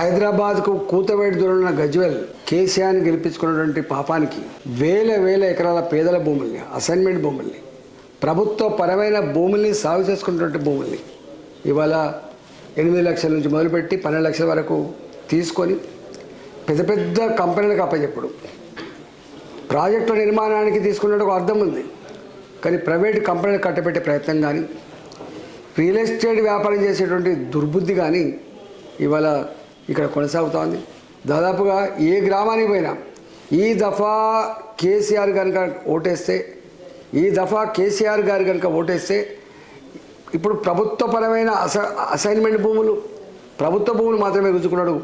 హైదరాబాద్కు కూతవేడి దూరంలో గజ్వెల్ కేసీఆర్ని గెలిపించుకున్నటువంటి పాపానికి వేల వేల ఎకరాల పేదల భూముల్ని అసైన్మెంట్ భూముల్ని ప్రభుత్వ పరమైన భూముల్ని సాగు చేసుకున్నటువంటి భూముల్ని ఇవాళ ఎనిమిది లక్షల నుంచి మొదలుపెట్టి పన్నెండు లక్షల వరకు తీసుకొని పెద్ద పెద్ద కంపెనీలకు అప్పచెప్పుడు. ప్రాజెక్టుల నిర్మాణానికి తీసుకున్నట్టు ఒక అర్థం ఉంది. కానీ ప్రైవేట్ కంపెనీలు కట్టబెట్టే ప్రయత్నం కానీ రియల్ ఎస్టేట్ వ్యాపారం చేసేటువంటి దుర్బుద్ధి కానీ ఇవాళ ఇక్కడ కొనసాగుతోంది. దాదాపుగా ఏ గ్రామానికి పోయినా ఈ దఫా కేసీఆర్ కనుక ఓటేస్తే ఈ దఫా కేసీఆర్ గారు కనుక ఓటేస్తే ఇప్పుడు ప్రభుత్వపరమైన అస అసైన్మెంట్ భూములు ప్రభుత్వ భూములు మాత్రమే గుంజుకున్నాడు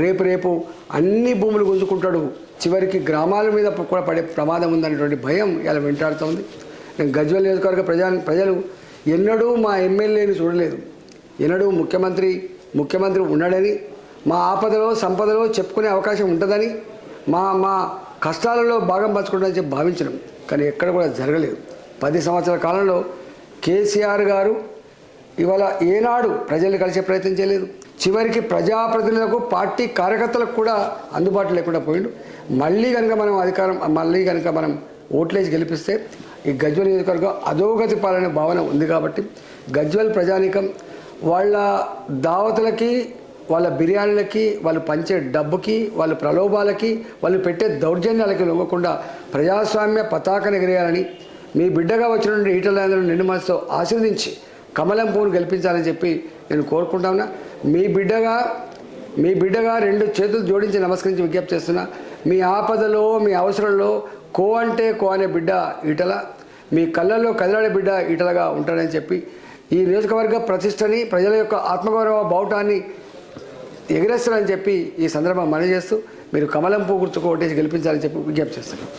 రేపు రేపు అన్ని భూములు గుంజుకుంటాడు. చివరికి గ్రామాల మీద కూడా పడే ప్రమాదం ఉందనేటువంటి భయం ఇలా వెంటాడుతోంది. నేను గజ్వల్ నియోజకవర్గ ప్రజా ప్రజలు ఎన్నడూ మా ఎమ్మెల్యేని చూడలేదు. ఎన్నడూ ముఖ్యమంత్రి ముఖ్యమంత్రి ఉన్నాడని మా ఆపదలో సంపదలో చెప్పుకునే అవకాశం ఉంటుందని మా మా కష్టాలలో భాగం పంచుకుంటుందని చెప్పి భావించడం. కానీ ఎక్కడ కూడా జరగలేదు. పది సంవత్సరాల కాలంలో కేసీఆర్ గారు ఇవాళ ఏనాడు ప్రజల్ని కలిసే ప్రయత్నం చేయలేదు. చివరికి ప్రజాప్రతినిధులకు పార్టీ కార్యకర్తలకు కూడా అందుబాటు లేకుండా పోయిండు. మళ్ళీ కనుక మనం అధికారం మళ్ళీ కనుక మనం ఓట్లేసి గెలిపిస్తే ఈ గజ్వల్ నియోజకవర్గం అధోగతి పాలనే భావన ఉంది కాబట్టి గజ్వల్ ప్రజానీకం వాళ్ళ దావతులకి వాళ్ళ బిర్యానీలకి వాళ్ళు పంచే డబ్బుకి వాళ్ళ ప్రలోభాలకి వాళ్ళు పెట్టే దౌర్జన్యాలకి లొంగకుండా ప్రజాస్వామ్య పతాకను ఎగిరేయాలని మీ బిడ్డగా వచ్చిన ఈటలందరూ నిన్ను మనసుతో ఆశీర్వదించి కమలం పువ్వును గెలిపించాలని చెప్పి నేను కోరుకుంటాను మీ బిడ్డగా మీ బిడ్డగా రెండు చేతులు జోడించి నమస్కరించి విజ్ఞప్తి చేస్తున్నా. మీ ఆపదలో మీ అవసరంలో కో అంటే కో అనే బిడ్డ ఈటల మీ కళ్ళల్లో కదిలాడే బిడ్డ ఈటలగా ఉంటాడని చెప్పి ఈ నియోజకవర్గ ప్రతిష్టని ప్రజల యొక్క ఆత్మగౌరవ బావుటాన్ని ఎగిరేస్తారని చెప్పి ఈ సందర్భం మనవి చేస్తూ మీరు కమలం పువ్వు గుర్తుకు ఓటేసి గెలిపించాలని చెప్పి విజ్ఞప్తి చేస్తున్నాను